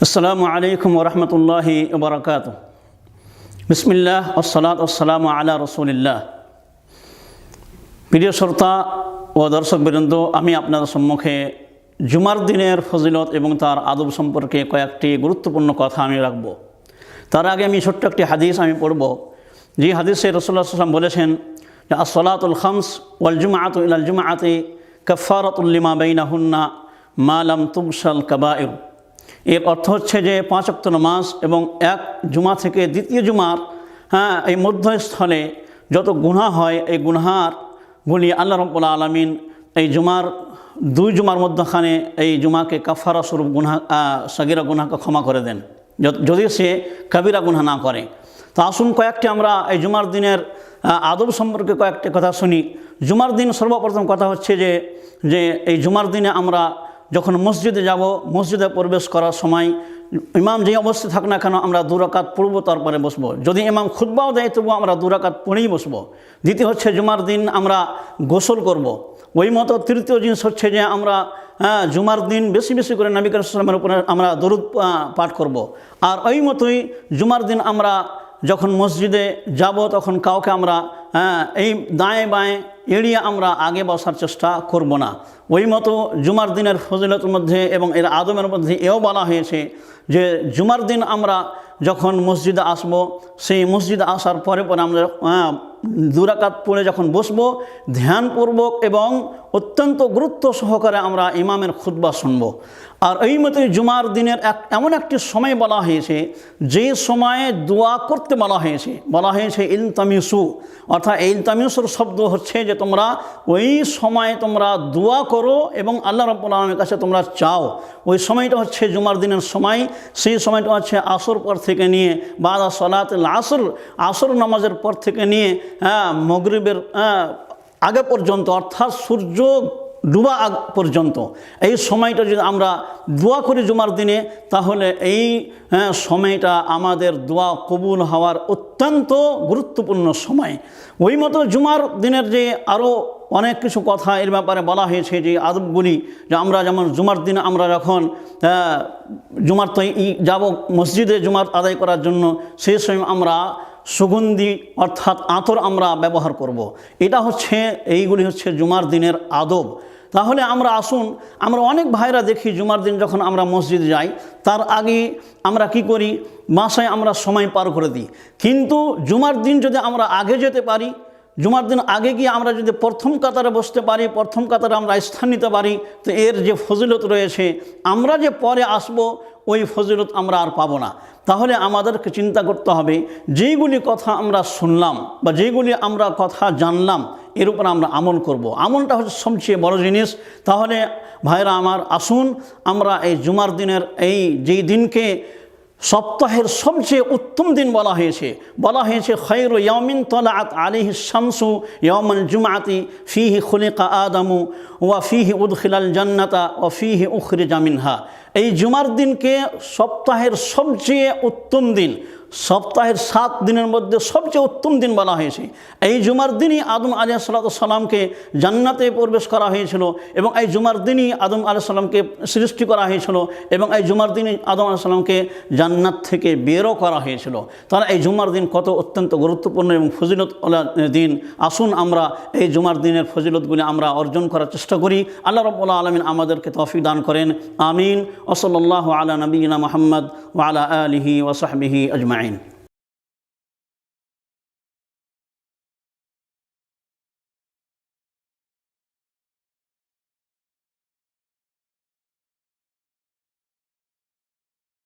আসসালামু আলাইকুম ওরহমতুল্লাহি বরকাত বিসমিল্লাহ আসসালাত আসসালামু আলা রসুলিল্লাহ প্রিয় শ্রোতা ও দর্শক বৃন্দ আমি আপনাদের সম্মুখে জুমার দিনের ফজিলত এবং তার আদব সম্পর্কে কয়েকটি গুরুত্বপূর্ণ কথা আমি রাখব তার আগে আমি ছোট্ট একটি হাদিস আমি পড়ব যে হাদিসে রসুল্লাহ সাল্লাম বলেছেন আসলাতুল খামস ওয়াল জুমাআত ইলাল জুমাআতে কফারতুল্লিমা বাইনাহুন্না মালাম তুমসাল কাবায়ুর এর অর্থ হচ্ছে যে পাঁচ অক্ত নামাজ এবং এক জুমা থেকে দ্বিতীয় জুমার হ্যাঁ এই মধ্যস্থলে যত গুনাহ হয়, এই গুনহার গুলি আল্লাহ রব্বুল আলমিন এই জুমার দুই জুমার মধ্যখানে এই জুমাকে কাফারা স্বরূপ গুনহা সাগিরা গুনাকে ক্ষমা করে দেন যদি সে কাবিরা গুনহা না করে। তো আসুন কয়েকটি আমরা এই জুমার দিনের আদব সম্পর্কে কয়েকটি কথা শুনি। জুমার দিন সর্বপ্রথম কথা হচ্ছে যে যে এই জুমার দিনে আমরা যখন মসজিদে যাব মসজিদে প্রবেশ করার সময় ইমাম যে অবস্থায় থাক না কেন আমরা দুরাকাত পড়ব তারপরে বসবো যদি ইমাম খুদ্বাও দেয় তবুও আমরা দুরাকাত পড়েই বসবো দ্বিতীয় হচ্ছে জুমার দিন আমরা গোসল করব। ওই মতো তৃতীয় জিনিস হচ্ছে যে আমরা হ্যাঁ জুমার দিন বেশি বেশি করে নবী সালামের উপরে আমরা দরুদ পাঠ করব। আর ওই মতোই জুমার দিন আমরা যখন মসজিদে যাব তখন কাউকে আমরা হ্যাঁ, এই দাঁয়ে বাঁয়ে এড়িয়ে আমরা আগে বসার চেষ্টা করব না। ওই মতো জুমার দিনের ফজিলতের মধ্যে এবং এর আদমের মধ্যে এও বলা হয়েছে যে জুমার দিন আমরা যখন মসজিদে আসব সেই মসজিদে আসার পরে পরে আমরা হ্যাঁ, দুরাকাত পড়ে যখন বসবো, ধ্যানপূর্বক এবং অত্যন্ত গুরুত্ব সহকারে আমরা ইমামের খুতবা শুনব। আর এই মতোই জুমার দিনের এক, এমন একটি সময় বলা হয়েছে, যে সময়ে দোয়া করতে বলা হয়েছে বলা হয়েছে ইলতামিসু। অর্থাৎ ইলতামিসুর শব্দ হচ্ছে যে তোমরা ওই সময় তোমরা দোয়া করো এবং আল্লাহ রব্বুল কাছে তোমরা চাও। ওই সময়টা হচ্ছে জুমার দিনের সময়, সেই সময়টা হচ্ছে আসর পর থেকে নিয়ে, বাদা সলাত আসর আসর নামাজের পর থেকে নিয়ে হ্যাঁ মগরিবের হ্যাঁ, আগে পর্যন্ত অর্থাৎ সূর্য ডুবা আগ পর্যন্ত এই সময়টা যদি আমরা দোয়া করি জুমার দিনে তাহলে এই হ্যাঁ, সময়টা আমাদের দোয়া কবুল হওয়ার অত্যন্ত গুরুত্বপূর্ণ সময়। ওই মতো জুমার দিনের যে আরও অনেক কিছু কথা এর ব্যাপারে বলা হয়েছে যে আদবগুলি যে আমরা যেমন জুমার দিনে আমরা যখন আহ, জুমার তো যাব মসজিদে জুমার আদায় করার জন্য সেই সময় আমরা সুগন্ধি অর্থাৎ আতর আমরা ব্যবহার করব। এটা হচ্ছে, এইগুলি হচ্ছে জুমার দিনের আদব। তাহলে আমরা আসুন, আমরা অনেক ভাইরা দেখি জুমার দিন যখন আমরা মসজিদ যাই, তার আগে আমরা কি করি? মাসায় আমরা সময় পার করে দিই। কিন্তু জুমার দিন যদি আমরা আগে যেতে পারি জুমার দিন আগে গিয়ে আমরা যদি প্রথম কাতারে বসতে পারি, প্রথম কাতারে আমরা স্থান নিতে পারি, তো এর যে ফজিলত রয়েছে, আমরা যে পরে আসব, ওই ফজিলত আমরা আর পাবো না তাহলে আমাদেরকে চিন্তা করতে হবে, যেইগুলি কথা আমরা শুনলাম বা যেইগুলি আমরা কথা জানলাম, এর উপর আমরা আমল করব। আমলটা হচ্ছে সবচেয়ে বড় জিনিস তাহলে ভাইরা আমার, আসুন, আমরা এই জুমার দিনের এই যেই দিনকে সপ্তাহের সবচেয়ে উত্তম দিন বলা হয়েছে। বলা হয়েছে খৈর ইয়মিন তলাআত আলিহ শামসু ইয়মন জুমাতি ফিহি খুলিকা আদামু, ওয়া ফিহি উদখিলাল জান্নাতা ও ফিহি উখরে জামিনহা এই জুমার দিনকে সপ্তাহের সবচেয়ে উত্তম দিন। সপ্তাহের সাত দিনের মধ্যে সবচেয়ে উত্তম দিন বলা হয়েছে। এই জুমার দিনই আদম আলিয়া জান্নাতে প্রবেশ করা হয়েছিল এবং এই জুমার দিনই আদম আলিয়া সাল্লামকে সৃষ্টি করা হয়েছিল এবং এই জুমার দিনই আদম আলিয়া সাল্লামকে জান্নাত থেকে বেরও করা হয়েছিল। তারা এই জুমার দিন কত অত্যন্ত গুরুত্বপূর্ণ এবং ফজিলত দিন। আসুন আমরা এই জুমার দিনের ফজিলতগুলি আমরা অর্জন করার চেষ্টা করি। আল্লাহ রব্বুল্লাহ আলমিন আমাদেরকে তফিক দান করেন। আমিন। ওসল্লাহ আলা নবীনা মোহাম্মদ। ওয়ালা আলিহি ওসাহবিহি আজমাইন